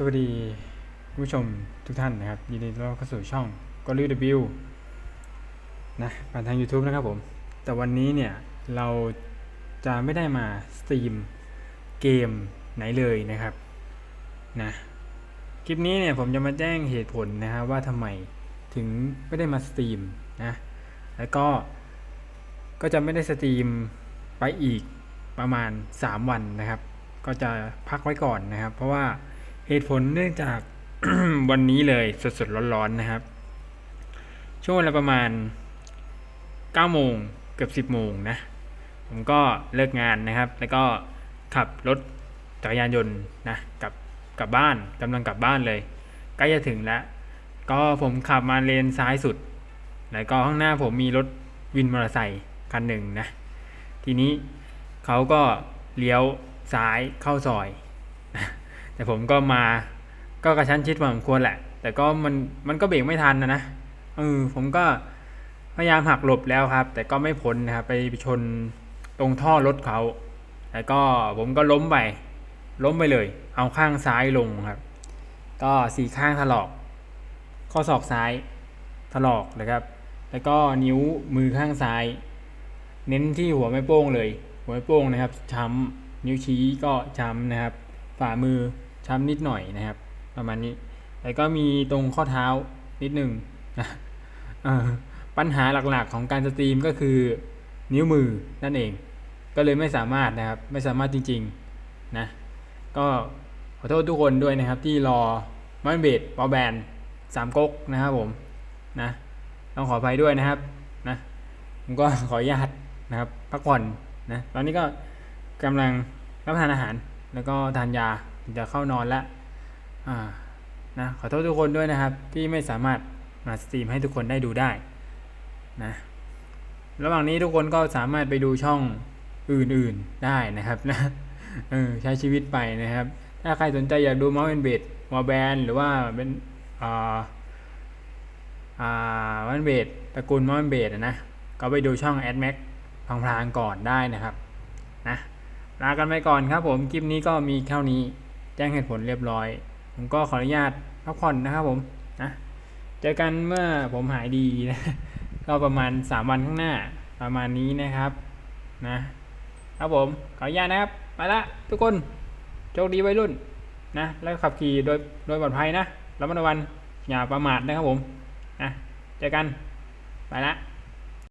สวัสดีผู้ชมทุกท่านนะครับ ยินดีต้อนรับเข้าสู่ช่องกอลิวบิวนะผ่านทาง YouTube นะครับผม แต่วันนี้เนี่ย เราจะไม่ได้มาสตรีมเกมไหนเลยนะครับนะคลิปนี้เนี่ย ผมจะมาแจ้งเหตุผลนะครับว่าทำไมถึงไม่ได้มาสตรีมนะแล้วก็ก็จะไม่ได้สตรีมไปอีกประมาณ 3 วันนะครับ ก็จะพักไว้ก่อนนะครับ เพราะว่า เหตุผลเนื่องจากวันนี้เลยสดๆร้อนๆนะครับ ช่วงเวลาประมาณ9โมงเกือบ 10โมงนะ ผมก็เลิกงานนะครับ แล้วก็ขับรถจักรยานยนต์นะกลับกลับบ้านกำลังกลับบ้านเลยใกล้จะถึงแล้ว ก็ผมขับมาเลนซ้ายสุด แล้วก็ข้างหน้าผมมีรถวินมอเตอร์ไซค์คันหนึ่งนะ ทีนี้เขาก็เลี้ยวซ้ายเข้าซอย แต่ผมก็มาก็กระชั้นชิดพอสมควรแหละ แต่ก็มันมันก็เบรกไม่ทันนะนะเออผมก็พยายามหักหลบแล้วครับ แต่ก็ไม่พ้นนะครับไปชนตรงท่อรถเขาแล้วก็ผมก็ล้มไป ล้มไปเลย เอาข้างซ้ายลงครับ ก็สี่ข้างถลอก ข้อศอกซ้ายถลอกนะครับ แล้วก็นิ้วมือข้างซ้าย เน้นที่หัวแม่โป้งเลย หัวแม่โป้งนะครับช้ำนิ้วชี้ก็ช้ำนะครับ ฝ่ามือ ช้ำนิดหน่อยนะครับ ประมาณนี้แล้วก็มีตรงข้อเท้านิดหนึ่งนะปัญหาหลักๆของการสตรีมก็คือนิ้วมือนั่นเอง ก็เลยไม่สามารถนะครับ ไม่สามารถจริงๆนะ ก็ขอโทษทุกคนด้วยนะครับ ที่รอมันเบดปอแบนสามก๊กนะครับผมนะต้องขออภัยด้วยนะครับนะผมก็ขออนุญาตนะครับพักผ่อนนะตอนนี้ก็กำลังรับประทานอาหารแล้วก็ทานยา จะเข้านอนแล้วอ่านะขอโทษทุกคนด้วยนะครับ ที่ไม่สามารถมาสตรีมให้ทุกคนได้ดูได้นะระหว่างนี้ทุกคนก็สามารถไปดูช่องอื่นๆได้นะครับนะเออใช้ชีวิตไปนะครับ ถ้าใครสนใจอยากดูมาเป็นเบดวอแบนหรือว่าเป็นอ่าอ่ามันเบดตระกูลมอนเบดนะก็ไปดูช่อง a d m a c พลางๆก่อนได้นะครับนะลากันไปก่อนครับผมคลิปนี้ก็มีเท่านี้ แจ้งเหตุผลเรียบร้อย ผมก็ขออนุญาตพักผ่อนนะครับผมนะเจอกันเมื่อผมหายดีนะก็ประมาณ 3 วันข้างหน้าประมาณนี้นะครับนะครับผมขออนุญาตนะครับไปละทุกคนโชคดีวัยรุ่นนะแล้วขับขี่โดยโดยปลอดภัยนะระมัดระวังอย่าประมาทนะครับผมนะเจอกันไปละ